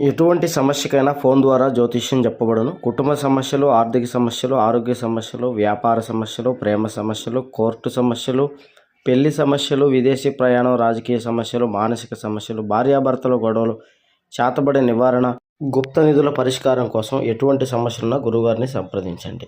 ఎటువంటి సమస్యకైనా ఫోన్ ద్వారా జ్యోతిష్యం చెప్పబడును. కుటుంబ సమస్యలు ఆర్థిక సమస్యలు ఆరోగ్య సమస్యలు వ్యాపార సమస్యలు ప్రేమ సమస్యలు కోర్టు సమస్యలు పెళ్ళి సమస్యలు విదేశీ ప్రయాణం రాజకీయ సమస్యలు మానసిక సమస్యలు భార్యాభర్తల గొడవలు చేతబడి నివారణ గుప్త నిధుల పరిష్కారం కోసం ఎటువంటి సమస్యలున్నా గురుగారిని సంప్రదించండి.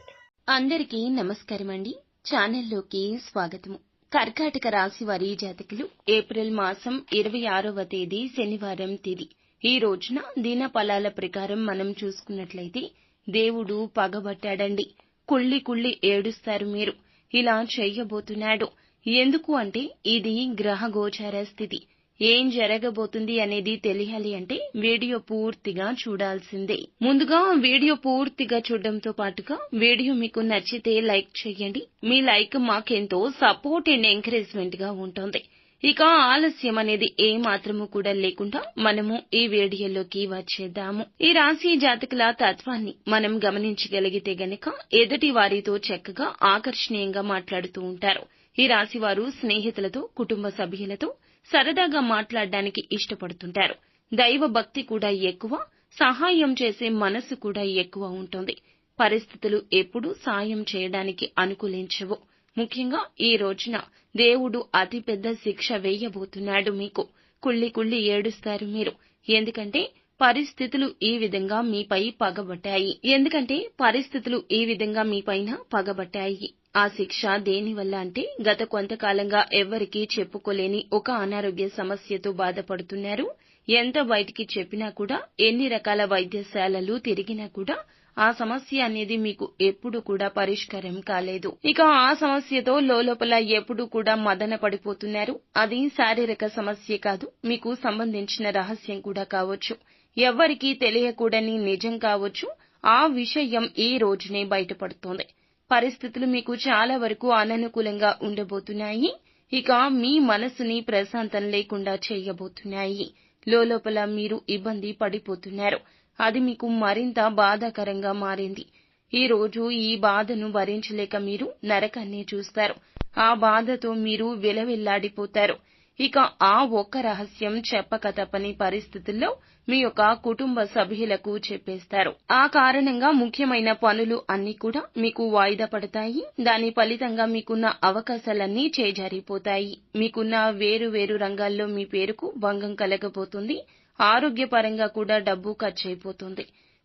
అందరికీ నమస్కారం అండి ఛానల్లోకి స్వాగతము. కర్కాటక రాశి వారి జాతకులు ఏప్రిల్ మాసం ఇరవై ఆరవ తేదీ శనివారం తేదీ. ఈ రోజున దిన ఫలాల ప్రకారం మనం చూసుకున్నట్లయితే దేవుడు పగబట్టాడండి. కుళ్ళి కుళ్ళి ఏడుస్తారు మీరు. ఇలా చెయ్యబోతున్నాడు ఎందుకు అంటే ఇది గ్రహ గోచార స్థితి. ఏం జరగబోతుంది అనేది తెలియాలి అంటే వీడియో పూర్తిగా చూడాల్సిందే. ముందుగా వీడియో పూర్తిగా చూడడంతో పాటుగా వీడియో మీకు నచ్చితే లైక్ చేయండి. మీ లైక్ మాకెంతో సపోర్ట్ అండ్ ఎంకరేజ్మెంట్గా ఉంటుంది. ఇక ఆలస్యం అనేది ఏ మాత్రము కూడా లేకుండా మనము ఈ వీడియోలోకి వచ్చేద్దాము. ఈ రాశి జాతకుల తత్వాన్ని మనం గమనించగలిగితే గనక ఎదుటి వారితో చక్కగా ఆకర్షణీయంగా మాట్లాడుతూ ఉంటారు. ఈ రాశి వారు స్నేహితులతో కుటుంబ సభ్యులతో సరదాగా మాట్లాడడానికి ఇష్టపడుతుంటారు. దైవ భక్తి కూడా ఎక్కువ సహాయం చేసే మనసు కూడా ఎక్కువ ఉంటుంది. పరిస్థితులు ఎప్పుడూ సాయం చేయడానికి అనుకూలించవు. ముఖ్యంగా ఈ రోజున దేవుడు అతిపెద్ద శిక్ష వేయబోతున్నాడు మీకు. కుళ్ళి కుళ్ళి ఏడుస్తారు మీరు. ఎందుకంటే పరిస్థితులు ఈ విధంగా మీపై పగబట్టాయి. ఎందుకంటే పరిస్థితులు ఈ విధంగా మీపైన పగబట్టాయి. ఆ శిక్ష దేనివల్ల అంటే గత కొంతకాలంగా ఎవ్వరికీ చెప్పుకోలేని ఒక అనారోగ్య సమస్యతో బాధపడుతున్నారు. ఎంత బయటికి చెప్పినా కూడా ఎన్ని రకాల వైద్యశాలలు తిరిగినా కూడా ఆ సమస్య అనేది మీకు ఎప్పుడు కూడా పరిష్కారం కాలేదు. ఇక ఆ సమస్యతో లోపల ఎప్పుడు కూడా మదన పడిపోతున్నారు. అది శారీరక సమస్య కాదు మీకు సంబంధించిన రహస్యం కూడా కావచ్చు. ఎవ్వరికీ తెలియకూడని నిజం కావచ్చు. ఆ విషయం ఈ రోజునే బయటపడుతోంది. పరిస్థితులు మీకు చాలా వరకు అననుకూలంగా ఉండబోతున్నాయి. ఇక మీ మనసుని ప్రశాంతం లేకుండా చేయబోతున్నాయి. లోపల మీరు ఇబ్బంది పడిపోతున్నారు. అది మీకు మరింత బాధాకరంగా మారింది. ఈ రోజు ఈ బాధను భరించలేక మీరు నరకాన్ని చూస్తారు. ఆ బాధతో మీరు విలవిల్లాడిపోతారు. ఇక ఆ ఒక్క రహస్యం చెప్పక తప్పని పరిస్థితుల్లో మీ యొక్క కుటుంబ సభ్యులకు చెప్పేస్తారు. ఆ కారణంగా ముఖ్యమైన పనులు అన్ని కూడా మీకు వాయిదా పడతాయి. దాని ఫలితంగా మీకున్న అవకాశాలన్నీ చేజారిపోతాయి. మీకున్న వేరు వేరు రంగాల్లో మీ పేరుకు భంగం కలగబోతుంది. ఆరోగ్యపరంగా కూడా డబ్బు ఖర్చయిపోతుంది.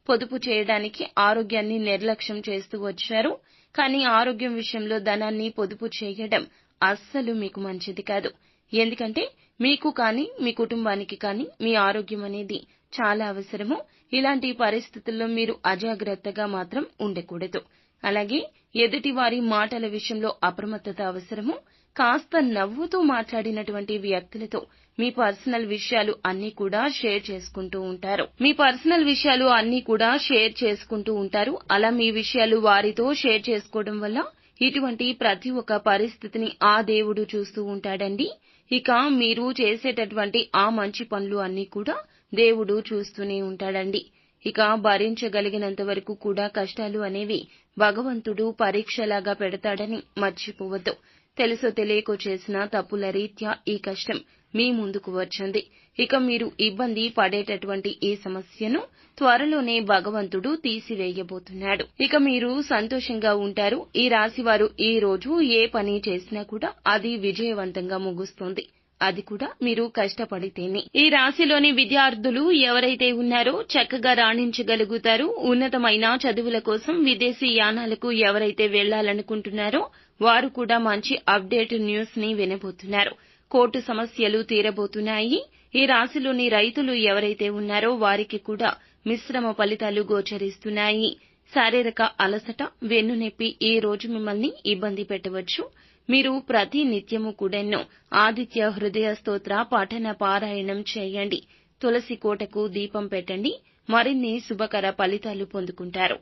పొదుపు చేయడానికి ఆరోగ్యాన్ని నిర్లక్ష్యం చేస్తూ వచ్చారు. కానీ ఆరోగ్యం విషయంలో ధనాన్ని పొదుపు చేయడం అస్సలు మీకు మంచిది కాదు. ఎందుకంటే మీకు కానీ మీ కుటుంబానికి కానీ మీ ఆరోగ్యం అనేది చాలా అవసరము. ఇలాంటి పరిస్థితుల్లో మీరు అజాగ్రత్తగా మాత్రం ఉండకూడదు. అలాగే ఎదుటివారి మాటల విషయంలో అప్రమత్తత అవసరము. కాస్త నవ్వుతూ మాట్లాడినటువంటి వ్యక్తులతో మీ పర్సనల్ విషయాలు అన్ని కూడా షేర్ చేసుకుంటూ ఉంటారు. మీ పర్సనల్ విషయాలు అన్ని కూడా షేర్ చేసుకుంటూ ఉంటారు. అలా మీ విషయాలు వారితో షేర్ చేసుకోవడం వల్ల ఇటువంటి ప్రతి ఒక్క పరిస్థితిని ఆ దేవుడు చూస్తూ ఉంటాడండి. ఇక మీరు చేసేటటువంటి ఆ మంచి పనులు అన్ని కూడా దేవుడు చూస్తూనే ఉంటాడండి. ఇక భరించగలిగినంత వరకు కూడా కష్టాలు అనేవి భగవంతుడు పరీక్షలాగా పెడతాడని మర్చిపోవద్దు. తెలుసో తెలియకో చేసిన తప్పుల రీత్యా ఈ కష్టం మీ ముందుకు వచ్చింది. ఇక మీరు ఇబ్బంది పడేటటువంటి ఈ సమస్యను త్వరలోనే భగవంతుడు తీసివేయబోతున్నాడు. ఇక మీరు సంతోషంగా ఉంటారు. ఈ రాశివారు ఈ రోజు ఏ పని చేసినా కూడా అది విజయవంతంగా ముగుస్తుంది. అది కూడా మీరు కష్టపడితేనే. ఈ రాశిలోని విద్యార్థులు ఎవరైతే ఉన్నారో చక్కగా రాణించగలుగుతారు. ఉన్నతమైన చదువుల కోసం విదేశీ యానాలకు ఎవరైతే వెళ్ళాలనుకుంటున్నారో వారు కూడా మంచి అప్డేట్ న్యూస్ని వినబోతున్నారు. కోర్టు సమస్యలు తీరబోతున్నాయి. ఈ రాశిలోని రైతులు ఎవరైతే ఉన్నారో వారికి కూడా మిశ్రమ ఫలితాలు గోచరిస్తున్నాయి. శారీరక అలసట వెన్నునొప్పి ఈ రోజు మిమ్మల్ని ఇబ్బంది పెట్టవచ్చు. మీరు ప్రతి నిత్యము కూడాను ఆదిత్య హృదయ స్తోత్ర పఠన పారాయణం చేయండి. తులసి కోటకు దీపం పెట్టండి. మరిన్ని శుభకర ఫలితాలు పొందుకుంటారు.